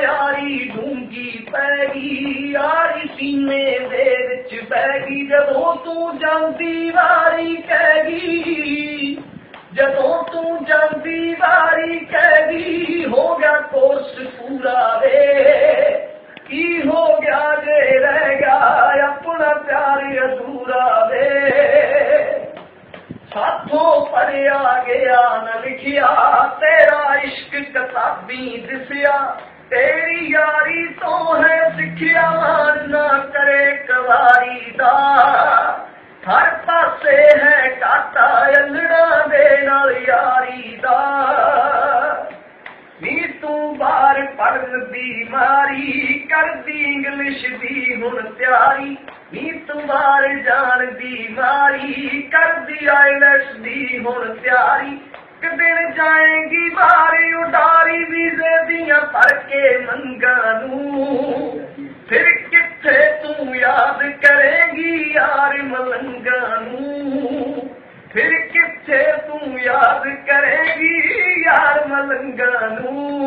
یاری ڈونگی پیگی یاری سینے دے وچ پیگی جدوں تو جاندی واری کہگی، جدوں تو جاندی واری کہگی، ہو گیا کورس پورا وے، کی ہو گیا جے رہ گیا اپنا پیار ادھورا وے۔ ساتھوں پڑیا گیا، نہ لکھیا، تیرا عشق کتابی دسیا ਤੇਰੀ ਯਾਰੀ ਤੋਂ ਹੈ ਸਿੱਖਿਆ ਨਾ ਕਰੇ ਕਵਾਰੀ ਦਾ। ਹਰ ਪਾਸੇ ਹੈ ਕਾਟਾ ਅੰਗੜਾ ਦੇ ਨਾਲ ਯਾਰੀ ਦਾ। ਨੀ ਤੂੰ ਬਾਹਰ ਪੜਨ ਦੀ ਮਾਰੀ, ਕਰਦੀ ਇੰਗਲਿਸ਼ ਦੀ ਹੁਣ ਤਿਆਰੀ। ਨੀ ਤੂੰ ਬਾਹਰ ਜਾਣ ਦੀ ਮਾਰੀ, ਕਰਦੀ ਆਈਲੈਟਸ ਦੀ ਹੁਣ ਤਿਆਰੀ। ਇੱਕ ਦਿਨ ਜਾਏਗੀ ਬਾਹਰ منگانو پھر کتنے تو یاد کرے گی یار ملنگانوں۔ پھر کتنے تو یاد گی یار ملنگانو